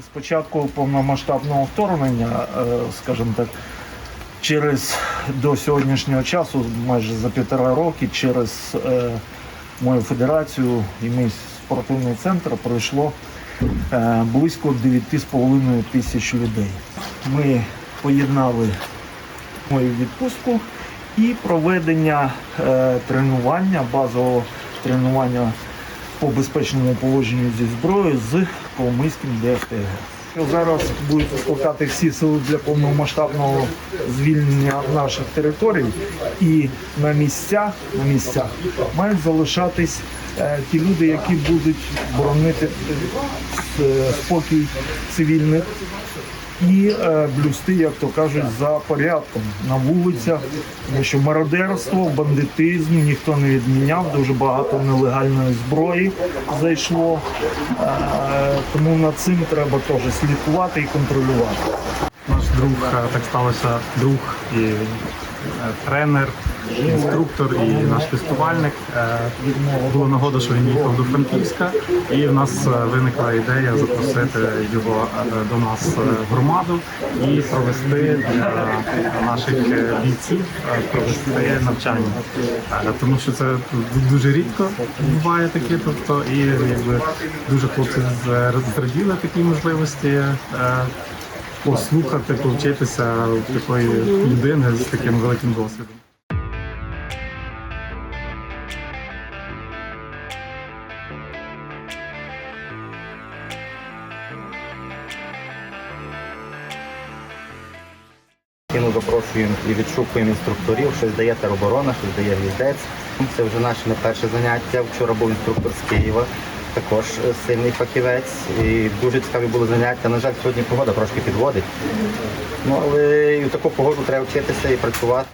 З початку повномасштабного вторгнення, е, скажімо так, через до сьогоднішнього часу, майже за півтора роки, через е, мою федерацію і мій спортивний центр пройшло близько 9,5 тисяч людей. Ми поєднали мою відпустку і проведення е, тренування, базового тренування по безпечному поводженню зі зброєю з Коломийським ДФТГ. Зараз будуть скликати всі сили для повномасштабного звільнення наших територій, і на місцях, на місцях мають залишатись е, ті люди, які будуть боронити е, спокій цивільних і е, блюсти, як то кажуть, за порядком на вулицях, тому що мародерство, бандитизм ніхто не відміняв, дуже багато нелегальної зброї зайшло. Е, тому над цим треба теж слідкувати і контролювати. Друг е, так сталося, друг і е, тренер, інструктор і наш тестувальник. Е, Була нагода, що він їхав до Франківська, і в нас виникла ідея запросити його до нас в громаду і провести для наших бійців провести навчання. Тому що це дуже рідко буває таке, тобто і якби дуже хлопці зраділи такі можливості. Послухати, повчитися у такої людини з таким великим досвідом. Запрошуємо і відшукуємо інструкторів, щось дає тероборона, щось дає гвіздець. Це вже наше не перше заняття. Вчора був інструктор з Києва, також сильний фахівець. І дуже цікаві були заняття. На жаль, сьогодні погода трошки підводить. Ну але і в таку погоду треба вчитися і працювати.